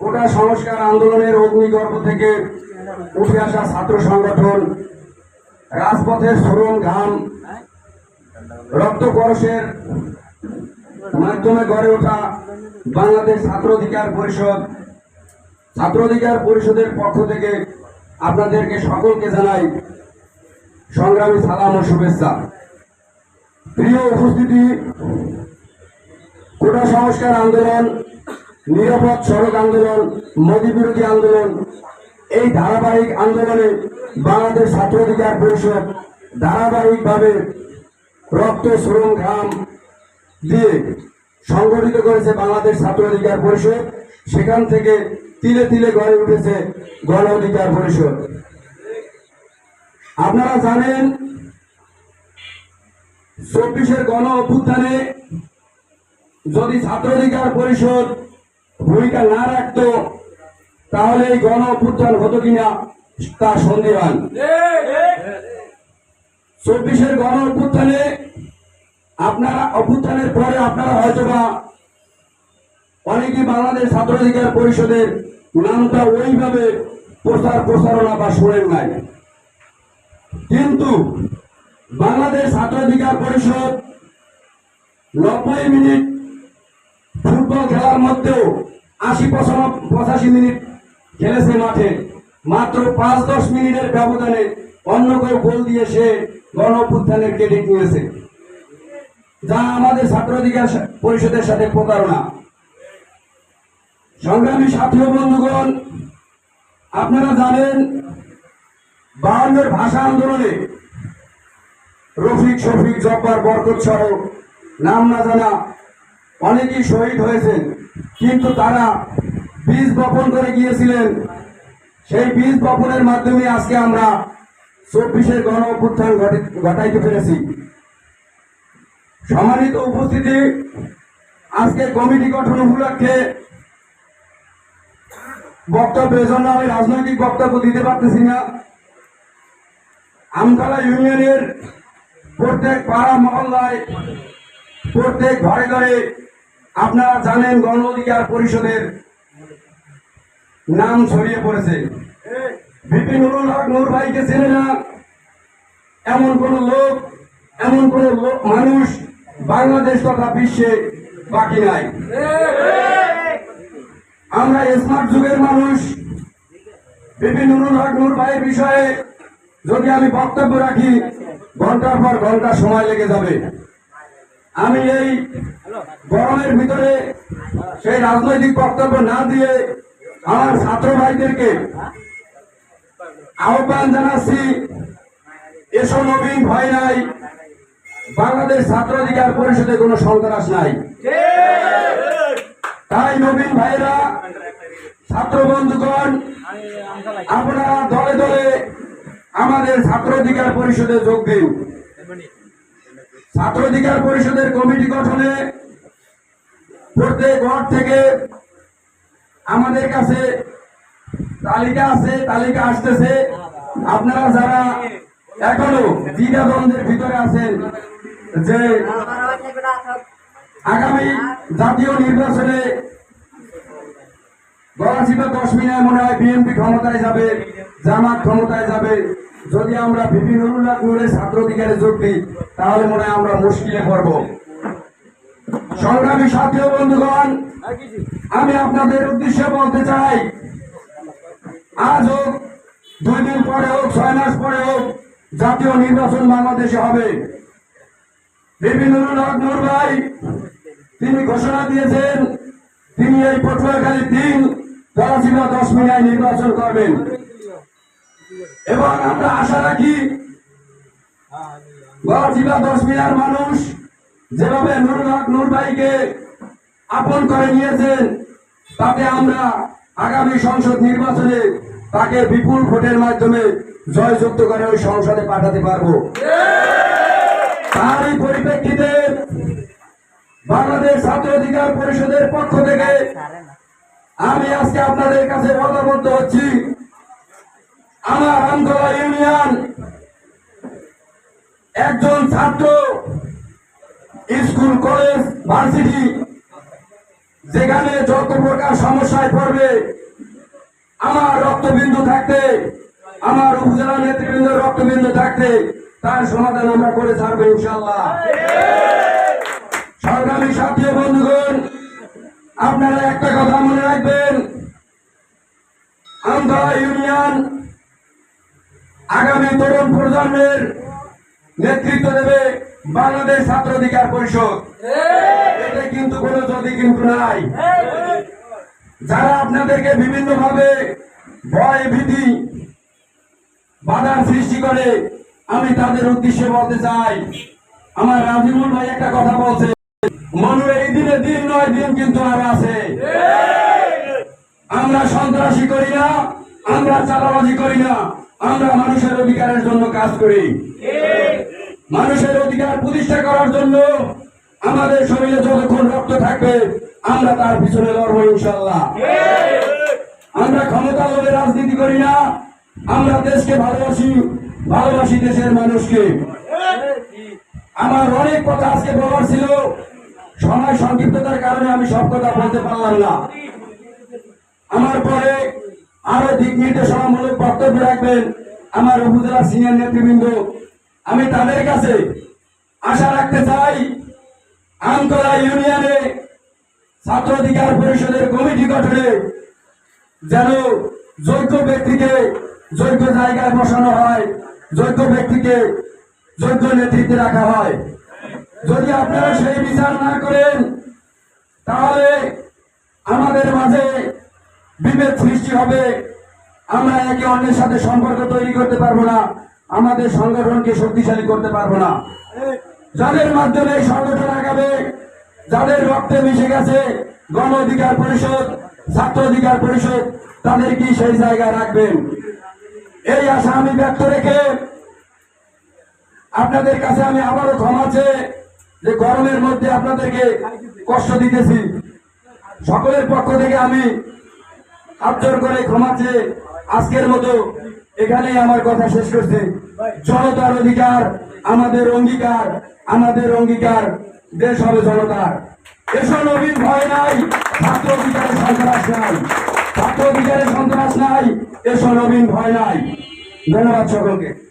কোটা সংস্কার আন্দোলনের অগ্নিগর্ভ থেকে উঠে আসা ছাত্র সংগঠন রাজপথের শ্রম ঘাম রক্ত পরশের মাধ্যমে গড়ে ওঠা বাংলাদেশ ছাত্র অধিকার পরিষদ। ছাত্র অধিকার পরিষদের পক্ষ থেকে আপনাদেরকে সকলকে জানাই সংগ্রামী সালাম ও শুভেচ্ছা। প্রিয় উপস্থিতি কোটা সংস্কার আন্দোলন নিরাপদ সড়ক আন্দোলন, মোদী বিরোধী আন্দোলন, এই ধারাবাহিক আন্দোলনে বাংলাদেশ ছাত্র অধিকার পরিষদ ধারাবাহিকভাবে রক্ত শ্রম ঘাম দিয়ে সংগঠিত করেছে বাংলাদেশ ছাত্র অধিকার পরিষদ। সেখান থেকে তিলে তিলে গড়ে উঠেছে গণ অধিকার পরিষদ। আপনারা জানেন, চব্বিশের গণ অভ্যুত্থানে যদি ছাত্র অধিকার পরিষদ ভূমিকা না রাখত, তাহলে এই গণ অভ্যুত্থান হতো কিনা তা সন্দেহান চব্বিশের গণ অভ্যুত্থানে আপনারা অভ্যুত্থানের পরে আপনারা হয়তোবা অনেকে বাংলাদেশ ছাত্র অধিকার পরিষদের নামটা ওইভাবে প্রচার প্রচারণা বা শোনেন নাই। কিন্তু বাংলাদেশ ছাত্রাধিকার পরিষদ নব্বই মিনিট ফুটবল খেলার মধ্যেও আশি পঁচাশি মিনিট খেলেছে মাঠে। মাত্র পাঁচ দশ মিনিটের ব্যবধানে অন্য কেউ গোল দিয়ে সে গণ অভ্যুত্থানের ক্রেডিট নিয়েছে। যা আমাদের ছাত্র অধিকার পরিষদের সাথে প্রতারণা। সংগ্রামী সাথী বন্ধুগণ, আপনারা জানেন বাহান্নের ভাষা আন্দোলনে রফিক, শফিক, জব্বার, বরকত সহ নাম না জানা অনেকেই শহীদ হয়েছেন, কিন্তু তারা বীজ বপন করে গিয়েছিলেন। সেই বীজ বপনের মাধ্যমে আজকে আমরা চব্বিশের গণ অভ্যুত্থান ঘটে- ঘটাইতে পেরেছি। সম্মানিত উপস্থিতি, আজকে কমিটি গঠন উপলক্ষে বক্তব্য এজন্য আমি রাজনৈতিক বক্তব্য দিতে পারতেছি না। আমতলা ইউনিয়নের প্রত্যেক পাড়া মহল্লায়, প্রত্যেক ঘরে ঘরে আপনারা জানেন গণ অধিকার পরিষদের নাম ছড়িয়ে পড়েছে। বিপিন নুরুল নূর ভাইকে চেনে না। এমন কোন লোক, এমন কোন মানুষ বাংলাদেশ তথা বিশ্বে বাকি নাই। আমরা স্মার্ট যুগের মানুষ। বিপিন নুরুল হক নূর ভাইয়ের বিষয়ে যদি আমি বক্তব্য রাখি, ঘণ্টার পর ঘণ্টা সময় লেগে যাবে। আমি এই গরমের ভিতরে সেই রাজনৈতিক বক্তব্য না দিয়ে আমার ছাত্র ভাইদেরকে আহ্বান জানাচ্ছি, এসো নবীন ভয় নাই। বাংলাদেশ ছাত্র অধিকার পরিষদে কোনো সন্ত্রাস নাই। তাই নবীন ভাইরা ছাত্র বন্ধুগণ, আপনারা দলে দলে আমাদের ছাত্র অধিকার পরিষদে যোগ দিন। ছাত্র অধিকার পরিষদের কমিটি গঠনে প্রত্যেক ওয়ার্ড থেকে আমাদের কাছে তালিকা আছে, তালিকা আসতেছে। আপনারা যারা এখনও দ্বিধাদ্বন্দ্বের ভিতরে আছেন, যে আগামী জাতীয় নির্বাচনে গলাচিপা দশ মিনায় মনে হয় বিএনপি ক্ষমতায় যাবে। জামাত ক্ষমতায় যাবে। যদি আমরা বিভিন্ন নূরের ছাত্র অধিকারে যোগ দিই, তাহলে মনে হয় আমরা মুশকিলে পড়ব। সংগ্রামী সাথী বন্ধুগণ, আমি আপনাদের উদ্দেশ্যে বলতে চাই, আজ হোক, দুই দিন পরে হোক, ছয় মাস পরে হোক, জাতীয় নির্বাচন বাংলাদেশে হবে। বিভিন্ন ভাই, তিনি ঘোষণা দিয়েছেন, তিনি এই পটুয়াখালী তিন দশিবা দশ মিনায় নির্বাচন করবেন। এবং আমরা আশা রাখি দশিবা দশ মিনার মানুষ যেভাবে হক নূর ভাইকে আপন করে নিয়েছেন তাতে আমরা আগামী সংসদ নির্বাচনে তাকে বিপুল ভোটের মাধ্যমে জয়যুক্ত করে ওই সংসদে পাঠাতে পারব। তারই পরিপ্রেক্ষিতে বাংলাদেশ ছাত্র অধিকার পরিষদের পক্ষ থেকে আমি আজকে আপনাদের কাছে বলবদ্ধ হচ্ছি। আমার আমতলা ইউনিয়ন। একজন ছাত্র স্কুল, কলেজ, ভার্সিটি, যেখানে যত প্রকার সমস্যায় পড়বে, আমার রক্তবিন্দু থাকতে, আমার উপজেলা নেতৃবৃন্দের রক্তবিন্দু থাকতে, তার সমাধান আমরা করে ছাড়বো ইনশাল্লাহ সংগ্রামী সাথী বন্ধুগণ, আপনারা একটা কথা মনে রাখবেন। আমরা ইউনিয়ন আগামী তরুণ প্রজন্মের নেতৃত্ব দেবে বাংলাদেশ ছাত্র অধিকার পরিষদ। এতে কিন্তু কোনো যদি কিন্তু নাই। যারা আপনাদেরকে বিভিন্ন ভাবে ভয়, ভীতি, বাধার সৃষ্টি করে, আমি তাদের উদ্দেশ্যে বলতে চাই, আমার রাজিমুল ভাই একটা কথা বলছে মনু এই দিনে দিন নয় দিন কিন্তু আর আছে। আমরা সন্ত্রাসী করি না, আমরা চালাবাজি করি না। আমরা মানুষের অধিকারের জন্য কাজ করি। মানুষের অধিকার প্রতিষ্ঠা করার জন্য আমাদের শরীরে যতক্ষণ রক্ত থাকবে, আমরা তার পিছনে লড়বো ইনশাল্লাহ আমরা ক্ষমতা লোভে রাজনীতি করি না, আমরা দেশকে ভালোবাসি ভালোবাসি দেশের মানুষকে। আমার অনেক কথা আজকে বলার ছিল, সময় সংক্ষিপ্ততার কারণে আমি সব কথা বলতে পারলাম না। আমার পরে আরও দিক নির্দেশনামূলক বক্তব্য রাখবেন আমার উপজেলা সিনিয়র নেতৃবৃন্দ। আমি তাদের কাছে আশা রাখতে চাই আমতলা ইউনিয়নে ছাত্র অধিকার পরিষদের কমিটি গঠনে যেন যোগ্য ব্যক্তিকে যোগ্য জায়গায় বসানো হয়, যোগ্য ব্যক্তিকে যোগ্য নেতৃত্বে রাখা হয়। যদি আপনারা সেই বিচার না করেন, তাহলে আমাদের মাঝে বিভেদ সৃষ্টি হবে। আমরা একে অন্যের সাথে সম্পর্ক তৈরি করতে পারব না। আমাদের সংগঠনকে শক্তিশালী করতে পারব না। যাদের মাধ্যমে সংগঠন আগাবে, যাদের রক্তে মিশে গেছে, গণ অধিকার পরিষদ, ছাত্র অধিকার পরিষদ তাদের কি সেই জায়গায় রাখবেন। এই আশা আমি ব্যক্ত রেখে আপনাদের কাছে আমি আবারও ক্ষমা চেয়ে যে গরমের মধ্যে আপনাদেরকে কষ্ট দিতেছি। সকলের পক্ষ থেকে আমি হাতজোর করে ক্ষমা চেয়ে আজকের মতো এখানেই আমার কথা শেষ করছে। জনতার অধিকার আমাদের অঙ্গীকার আমাদের অঙ্গীকার, দেশ হবে জনতার। এসব নবীন ভয় নাই, ছাত্র অধিকারে সন্ত্রাস নাই। ছাত্র অধিকারে সন্ত্রাস নাই এসব নবীন ভয় নাই। ধন্যবাদ সকলকে।